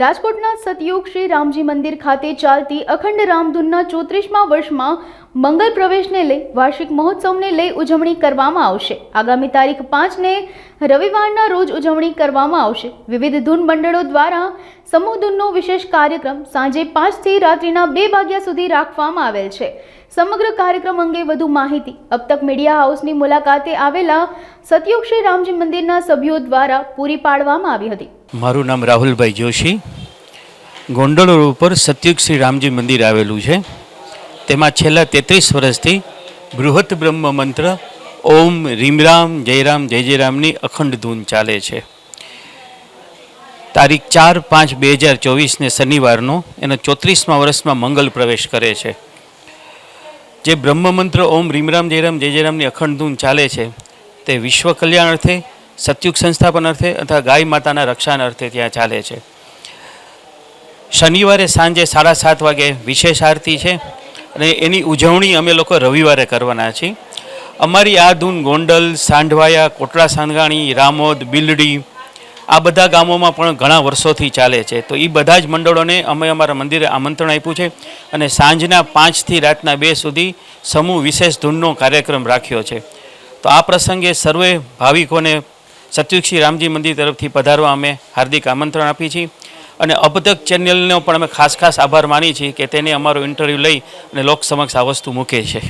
રાજકોટના સતયોગ શ્રી રામજી મંદિર ખાતે ચાલતી અખંડ રામધૂનના ચોત્રીસમાં વર્ષમાં મંગલ પ્રવેશને લઈ, વાર્ષિક મહોત્સવને લઈ ઉજવણી કરવામાં આવશે. આગામી તારીખ પાંચને રવિવારના રોજ ઉજવણી કરવામાં આવશે. વિવિધ ધૂન મંડળો દ્વારા સમૂહ વિશેષ કાર્યક્રમ સાંજે પાંચથી રાત્રિના બે વાગ્યા સુધી રાખવામાં આવેલ છે. સમગ્ર કાર્યક્રમ અંગે વધુ માહિતી અબતક મીડિયા હાઉસની મુલાકાતે આવેલા સતયુગ શ્રી રામજી મંદિરના સભ્યો દ્વારા પૂરી પાડવામાં આવી હતી. મારું નામ રાહુલભાઈ જોશી. ગોંડલ રોડ ઉપર સતયુગ શ્રી રામજી મંદિર આવેલું છે. તેમાં છેલ્લા તેત્રીસ વર્ષથી બૃહદ બ્રહ્મ મંત્ર ઓમ રીમરામ જયરામ જય જયરામની અખંડ ધૂન ચાલે છે. તારીખ ચાર પાંચ બે હજાર ચોવીસને શનિવારનો એનો ચોત્રીસમાં વર્ષમાં મંગલ પ્રવેશ કરે છે. જે બ્રહ્મ મંત્ર ઓમ રીમરામ જયરામ જય જયરામની અખંડ ધૂન ચાલે છે, તે વિશ્વ કલ્યાણ અર્થે, સત્યુગ સંસ્થાપન અર્થે અથવા ગાય માતાના રક્ષણ અર્થે ત્યાં ચાલે છે. શનિવારે સાંજે સાડા સાત વાગે વિશેષ આરતી છે અને એની ઉજવણી અમે લોકો રવિવારે કરવાના છીએ. અમારી આ ધૂન ગોંડલ, સાંઢવાયા, કોટડા સાંગાણી રામોદ, બિલડી આ બધા ગામોમાં પણ ઘણા વર્ષોથી ચાલે છે. તો એ બધા જ મંડળોને અમે અમારા મંદિરે આમંત્રણ આપ્યું છે અને સાંજના પાંચથી રાતના બે સુધી સમૂહ વિશેષ ધૂનનો કાર્યક્રમ રાખ્યો છે. તો આ પ્રસંગે સર્વે ભાવિકોને સત્યુક્ષી રામજી મંદિર તરફથી પધારવા અમે હાર્દિક આમંત્રણ આપીએ છીએ. અને અબધક ચેનલનો પણ અમે ખાસ ખાસ આભાર માની છીએ કે તેને અમારો ઇન્ટરવ્યૂ લઈ અને લોક સમક્ષ આ વસ્તુ મૂકે છે.